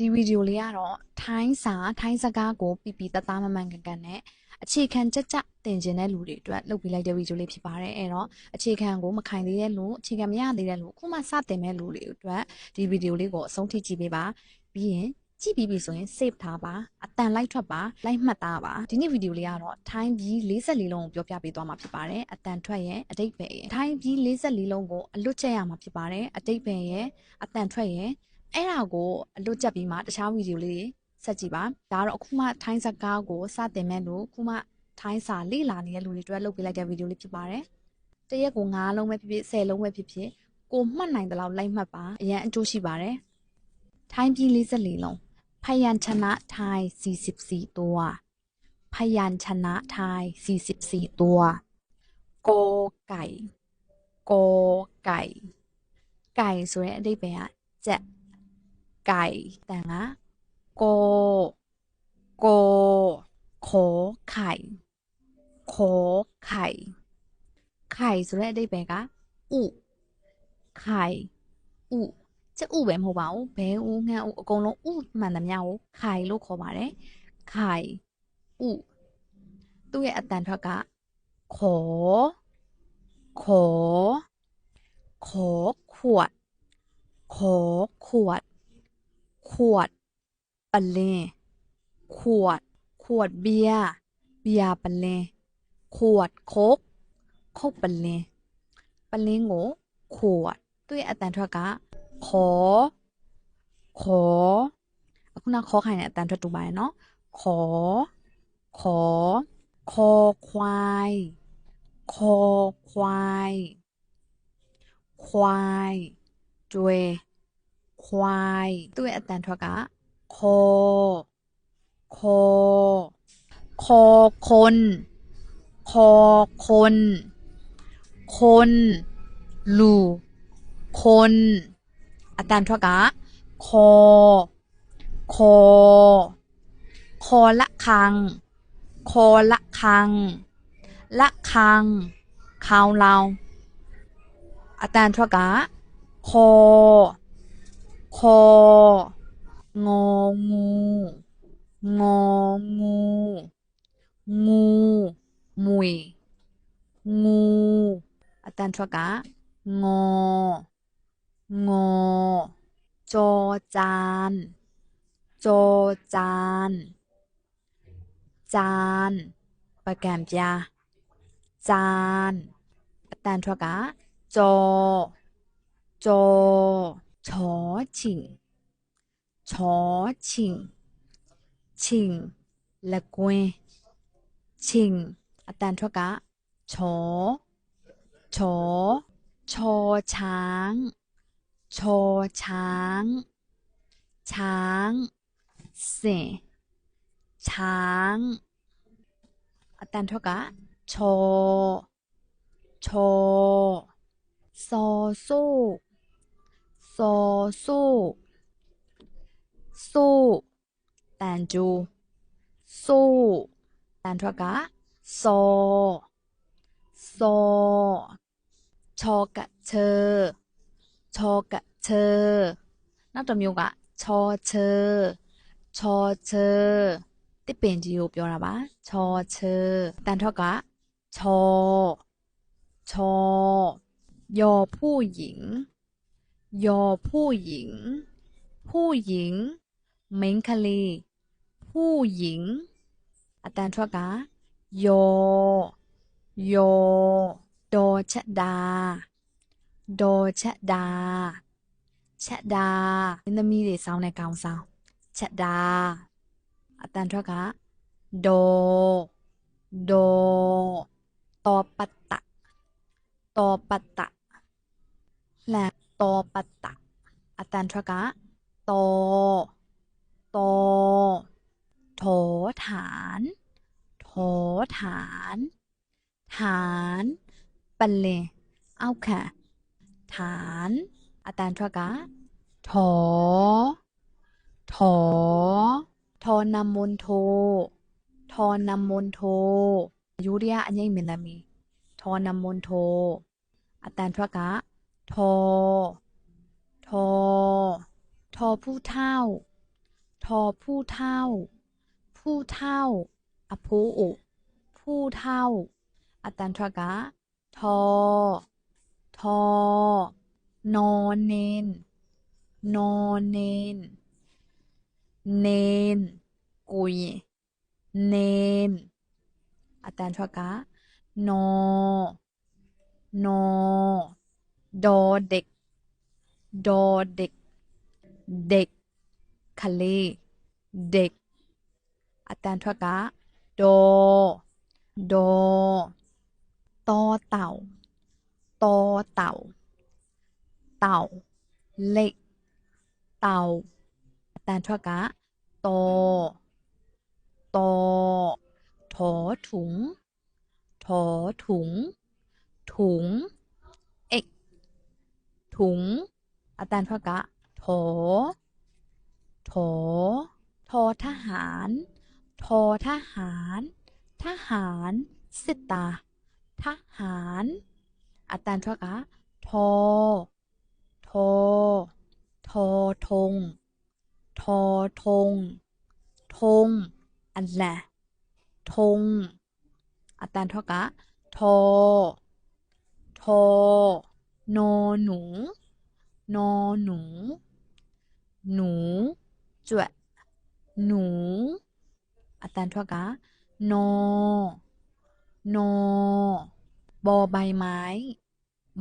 ဒီဗီဒီယိုလေးကတော့ထိုင်းစာထိုင်းစကားကိုပြပြတသားမမှန်ကန်ကန်နဲ့အခြေခံကြကြတင်ကျင်တဲ့လူတွေအတွက်လုပ်ပေးလိုက်တဲ့ဗီဒီယိုလေးဖြစ်ပါတယ်။အဲတော့အခြေခံကိုမခိုင်သေးတဲ့လူအခြေခံမရသေးတဲ့လူခုမှစတင်မဲ့လူတွေအတွက်ဒီဗီဒီယိုလေးကိုအဆုံးထိကြည့်ပေးပါ။ပြီးရင်ကြည့်ပြီးပြီဆိုရင် save ထားပါအတန်လိုက်ထွက်ပါလိုက်မှတ်သားပါဒီနေ့ဗီဒီယိုလေးကတော့ထိုင်းပြီး44လုံးကိုပြောပြပေးသွားမှာဖြစ်ပါတယ်အတန်ထွက်ရဲ့အတိတ်ပဲရဲ့ထိုင်းပြီး44လုံးကိုအလွတ်ချက်ရမှာဖြစ်ပါတယ်အတိတ်ပဲရဲ့အတန်ထွက်ရဲ့အဲ့ဒါကိုအလွတ်ချက်ပြီးမှတခြားဗီဒီယိုလေးတွေဆက်ကြည့်ပါဒါကတော့အခုမှထိုင်းစကားကိုစတင်မဲ့လို့အခုမှထိုင်းစာလေ့လာနေတဲ့လူတွေအတွက်လုပ်ပေးလိုက်တဲ့ဗီဒီယိုလေးဖြစ်ပါတယ်တရက်ကို9လုံးပဲဖြစ်ဖြစ်10လုံးပဲဖြစ်ဖြစ်ကိုမှတ်နိုင်တဲ့လောက်လိုက်မှတ်ပါအရန်အကျိုးရှိပါတယ်ထိုင်းပြည်44လုံးพยัญชนะไทย 44 ตัว พยัญชนะไทย 44 ตัวกอไก่กอไก่ ไก่ဆိုတဲ့အဓိပ္ပာယ်ကကြက်ไก่แต่ละโกโกขอไข่ขอไข่ ไข่ဆိုတဲ့အဓိပ္ပာယ်ကဥไข่ဥကျဥပဲမဟုတ်ပါဘူးဘဲဥငန်းဥအကုန်လုံးဥမှန်သမျှကိုไข่လို့ခေါ်ပါတယ်ไข่ဥသူ့ရဲ့အတန်ထွက်ကขอขอขอขวดขอขวดขวดปัลเล่ขวดขวดเบียร์เบียร์ปัลเล่ขวดโคกโคกปัลเล่ปัลเล่โงขวดุ้ยอาจารย์ทวกะขอขอคุณนักขอใครเนี่ยอาจารย์ทวตุบายเนาะขอ ขอคอควายคอควายควายจุ้ยควายตัวอัตันทวกะโคโคโคคนคอคน คนลูคนอัตันทวกะคโคโคละคังโคละคัง ละคังข่าวเราอาจารย์ทวกะโคคององูงองูงูมุยงูอาจารย์ชัวกะงองอจอจานจอจานจานปากแกมยาจานอาจารย์ชัวกะจอจอชอชิงชอชิงชิงละกวนชิงอาจารทวกะชอชอชอช้างชอช้าง ช้างเสช้างอาจารทวกะชอชอซอสู้ซอสู้สู้แตนจูสู้แตนทวกะซอซอชอกะเชอชอกะเชอนักจมยุกะชอเชอชอเชอที่เป็นจิโอยြောတာပါชอเชอแตนทวกะชอชอยอผู้หญิงยอผู้หญิง ผู้หญิงเมงคลีผู้หญิงอาจารย์ชัวกายโยโดชะดาโดชะดาชะดาป็นทมีเดีาวในกาวสาวชะดาอาจารย์ชัวกาโดโดตอปตะตอปตะแลลวตอปัตตะอัตันทรกะตอตอโถฐาน โถฐาน ฐานปัลเลเอาค่ะฐานอตันทรกะโถ โถทอนามนโททอนามนโทยูเรียอันยังมิลามีทอนามนโท อตันทรกะทอ ทอ ทอผู้เท่า ทอผู้เท่า ผู้เท่า อภูอุผู้เท่าอัตันทรกะ ทอ ทอ นอนเนนนอนเนน เนน กุยเนนอัตันทรกะนอนอดอเด็กดอเด็ก เด็กคาเลเด็กอาจารย์ทวกะดอดอตอเต่าตอเต่า เต่าเล็ก เต่าอาจารย์ทวกะ โตโตถอถุง ถอถุง ถุงถุงอาจารย์พะกะโถโถโททหารโททหาร ทหารสิตา ทหารอาจารย์พะกะโทโทโททงโถทง ทงอันแหละทงอาจารย์พะกะโทโทโนหนูโนหนู หนูจวหนูอาจารย์ทวกะโนโนบอใบไม้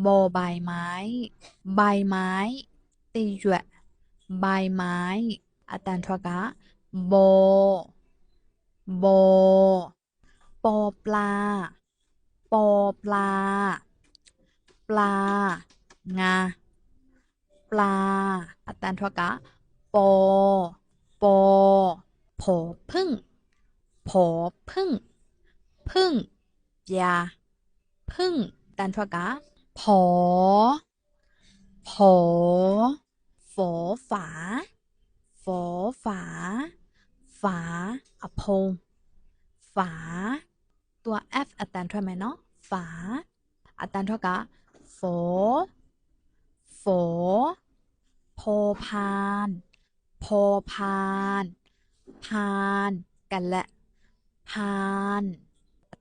บอใบไม้ ใบไม้ตีจวใบไม้อาจารย์ทวกะบอบอปอปลาปอปลาปลา งา ปลาอัตันทวกะปอ ปอผอพึ่งผอพึ่ง พึ่งยาพึ่งตันทวกะผอผอฝอฝาฝอฝา ฝาอพง ฝา ตัว f อัตันทวไหมเนาะฝาอัตตันทวกะฝฝโพพานโพพานพาน กันและพาน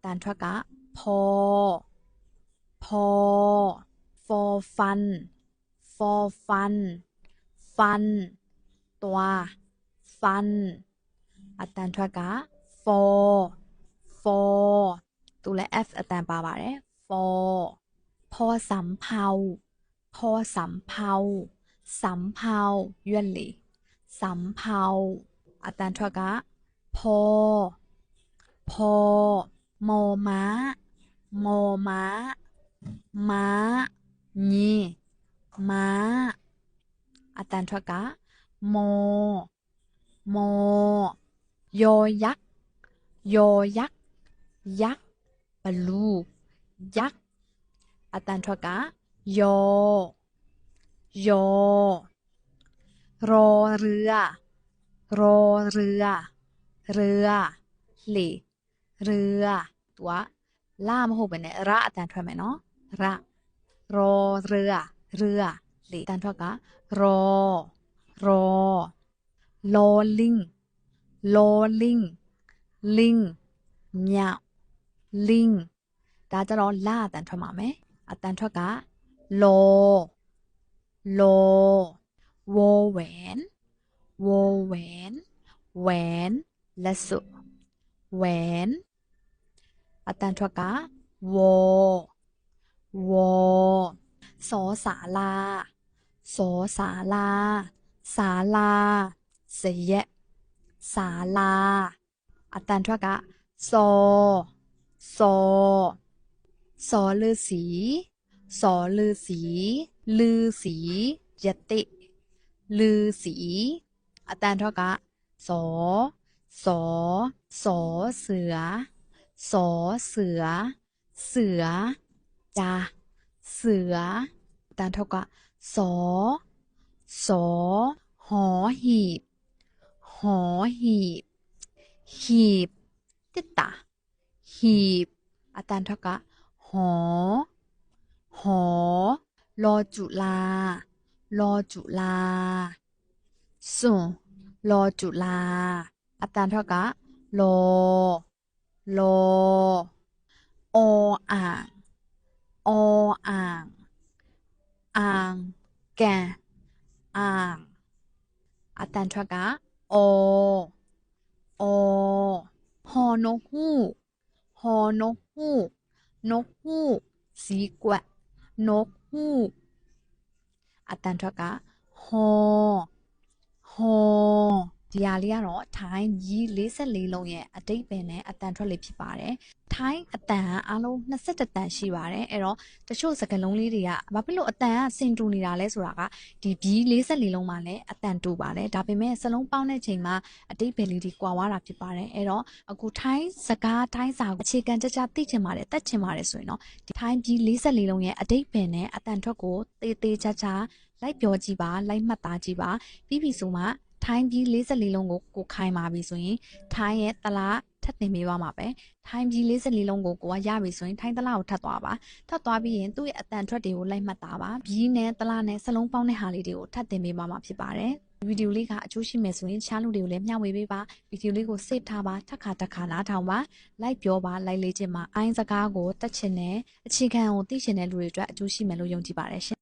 ตานทวกะพอพอฟอฟันฟอฟัน ฟัน ตัวฟันอัตันทวกะฟอฟอตัวและเออัตันปาပါတယ်ย o r พอสำเพา พอสำเพา สำเพาเยื่อหลีสำเพาอาจารย์ทวกะพอ พอมอม้ามอม้าม้านีม้าอาจารย์ทวกะ โม โมโยยักษ์โยยักษ์ ยักษ์ปลู ยักษ์อตันทวกะကယောรอเรือรอเรือ เรือหลีเรือ ตัวล่ามหูเป็นเนี่ยระอาจารย์ทวนไหมเนาะระรอเรือเรือหลีอาจารย์ทวกะรอรอลอลิงลอลิงลิงเหียวลิงตาจะรอล่าอาจารย์ทวมาไหมอัตันทว่ากะโลโลโวแหวนโวแหวนแหวนและสุแหวนอัตันทว่ากะโวโวโสสาลาโสสาลาสาลาเสียสาลาอัตันทว่ากะโซโซสอลือสีสอลือสีลือสียติลือสีอาจารย์ทอกะสอ สอ สอเสือสอเสือ เสือจาเสืออาจารย์ทอกะสอสอหอหีบหอหีบ หีบติตาหีบอาจารย์ทอกะอหอรอจุลารอจุลาส่งรอจุลาอัตราเท่ากับรอรออ่างออ่างอ่างแกอ่างอัตรย์ทักกะโอโอหอนกฮูกหอนกฮูกนกฮูกสีกวะนกฮูกอัตันย์ทกะฮอฮอဒီဟာလေးကတော့ထိုင်းရီ44လုံးရဲ့အတိတ်ပင်နဲ့အတန်ထွက်လေးဖြစ်ပါတယ်ထိုင်းအတန်အားလုံး21တန်ရှိပါတယ်အဲ့တော့တချို့စကလုံးလေးတွေကဘာဖြစ်လို့အတန်ကစင်တူနေတာလဲဆိုတာကဒီဘီ44လုံးမှာလည်းအတန်တူပါတယ်ဒါပေမဲ့စလုံးပေါင်းတဲ့ချိန်မှာအတိတ်ပင်လေးတွေကွာဝါတာဖြစ်ပါတယ်အဲ့တော့အခုထိုင်းစကားထိုင်းစာကိုအခြေခံကြကြသိချင်ပါတယ်တတ်ချင်ပါတယ်ဆိုရင်တော့ဒီထိုင်းဘီ44လုံးရဲ့အတိတ်ပင်နဲ့အတန်ထွက်ကိုသေသေးချာချာလိုက်ပြောကြည့်ပါလိုက်မှတ်သားကြည့်ပါ ပြီးပြီဆိုမှထိုင်းပြည်44လုံးကိုကိုခိုင်းပါပြီဆိုရင်ထိုင်းရဲ့တလားထပ်တင်ပေးသွားမှာပဲထိုင်းပြည်44လုံးကိုကိုကရပြီဆိုရင်ထိုင်းတလားကိုထပ်သွားပါထပ်သွားပြီးရင်သူ့ရဲ့အတန်ထွက်တွေကိုလိုက်မှတ်တာပါပြီးနဲ့တလားနဲ့စလုံးပေါင်းတဲ့ဟာလေးတွေကိုထပ်တင်ပေးသွားမှာဖြစ်ပါတယ်ဗီဒီယိုလေးကအကျိုးရှိမယ်ဆိုရင်ချားလူတွေကိုလည်းမျှဝေပေးပါဗီဒီယိုလေးကို save ထားပါထပ်ခါတစ်ခါနားထောင်ပါ like ပြောပါ like လေးချင်းမှာအိုင်းစကားကိုတက်ချင်တဲ့အခြေခံကိုသိချင်တဲ့လူတွေအတွက်အကျိုးရှိမယ်လို့ယုံကြည်ပါတယ်ရှင်